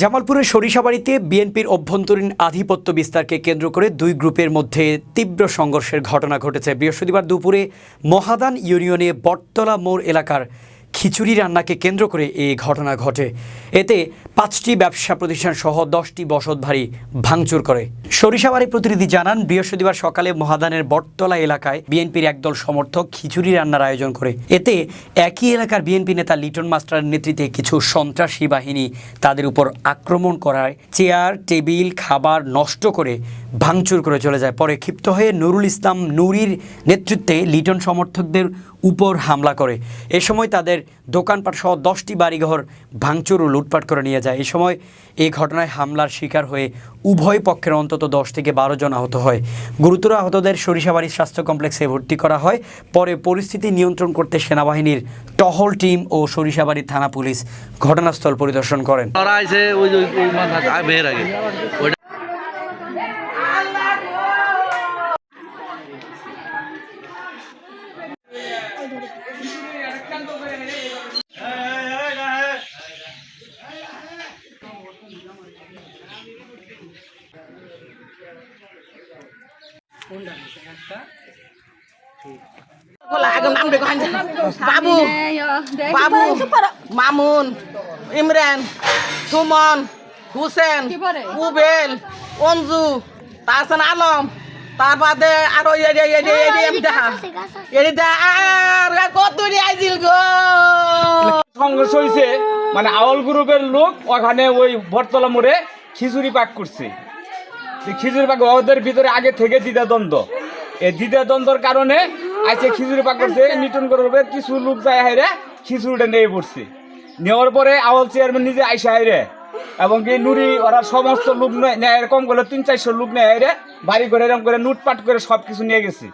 জামালপুরের সরিষাবাড়িতে বিএনপির অভ্যন্তরীণ আধিপত্য বিস্তারকে কেন্দ্র করে দুই গ্রুপের মধ্যে তীব্র সংঘর্ষের ঘটনা ঘটেছে। বৃহস্পতিবার দুপুরে মহাদান ইউনিয়নে বটতলা মোড় এলাকার খিচুড়ি রান্নাকে কেন্দ্র করে এই ঘটনা ঘটে। এতে পাঁচটি ব্যবসা প্রতিষ্ঠান সহ দশটি বসত ভারী ভাঙচুর করে। সরিষাবাড়ি প্রতিনিধি জানান, বৃহস্পতিবার সকালে মহাদানের বটতলা এলাকায় বিএনপির একদল সমর্থক খিচুড়ি রান্নার আয়োজন করে। এতে একই এলাকার বিএনপি নেতা লিটন মাস্টারের নেতৃত্বে কিছু সন্ত্রাসী বাহিনী তাদের উপর আক্রমণ করায়। চেয়ার, টেবিল, খাবার নষ্ট করে ভাঙচুর করে চলে যায়। পরে ক্ষিপ্ত হয়ে নুরুল ইসলাম নুরির নেতৃত্বে লিটন সমর্থকদের উপর হামলা করে। এ সময় তাদের দোকানপাট সহ দশটি বাড়িঘর ভাঙচুর ও লুটপাট করে নিয়ে যায়। এ সময় এই ঘটনায় হামলার শিকার হয়ে উভয় পক্ষের অন্তত দশ থেকে বারো জন আহত হয়। গুরুতর আহতদের সরিষাবাড়ি স্বাস্থ্য কমপ্লেক্সে ভর্তি করা হয়। পরে পরিস্থিতি নিয়ন্ত্রণ করতে সেনাবাহিনীর টহল টিম ও সরিষাবাড়ি থানা পুলিশ ঘটনাস্থল পরিদর্শন করেন ওরা আইছে ওই ওই ওই মাথা আগে বের আগে ওইটা বলা আগে নাম দেখো হাঞ্জা বাবু বাবু মামুন ইমরান সুমন হুসেন কুবেল অঞ্জু তারসন আলম তার আরও আর কত গো সংঘর্ষ হয়েছে মানে আওয়াল গ্রুপের লোক ওখানে ওই ভরতলা মোড়ে খিচুড়ি পাক করছে খিচুড়ি পাক ওদের ভিতরে আগে থেকে দ্বিধা দ্বন্দ্ব এই দ্বিধা দ্বন্দ্বর কারণে আজকে খিজুর পাক করছে নিটন করবে কিছু লোক যায় হাইরে খিচুড়িটা নিয়ে পড়ছে। নেওয়ার পরে আওয়াল চেয়ারম্যান নিজে আইসা হাইরে এবং কি নুরি, ওরা সমস্ত লোক নেয় নেয় এরকম করে তিন চারশো লোক নেয় হাইরে বাড়ি করে এরকম করে লুটপাট করে সব কিছু নিয়ে গেছে।